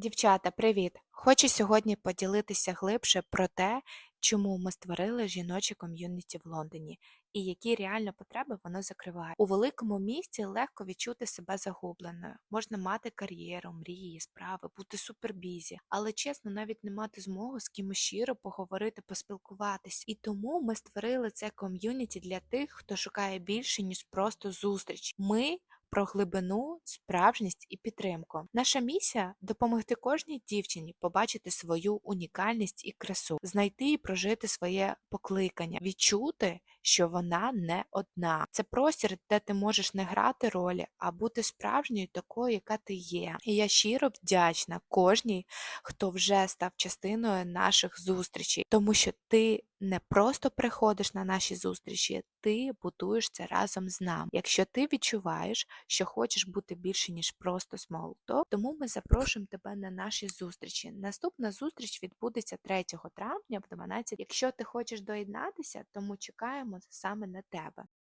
Дівчата, привіт! Хочу сьогодні поділитися глибше про те, чому ми створили жіноче ком'юніті в Лондоні і які реально потреби воно закриває. У великому місті легко відчути себе загубленою. Можна мати кар'єру, мрії, справи, бути супербізі, але чесно, навіть не мати змогу з кимось щиро поговорити, поспілкуватись. І тому ми створили це ком'юніті для тих, хто шукає більше ніж просто зустріч. Ми про глибину, справжність і підтримку. Наша місія допомогти кожній дівчині побачити свою унікальність і красу, знайти і прожити своє покликання, відчути, що вона не одна. Це простір, де ти можеш не грати ролі, а бути справжньою такою, яка ти є. І я щиро вдячна кожній, хто вже став частиною наших зустрічей, тому що ти не просто приходиш на наші зустрічі, ти будуєш це разом з нами. Якщо ти відчуваєш, що хочеш бути більше, ніж просто смолток, тому ми запрошуємо тебе на наші зустрічі. Наступна зустріч відбудеться 3 травня в 12. Якщо ти хочеш доєднатися, тому чекаємо саме на тебе.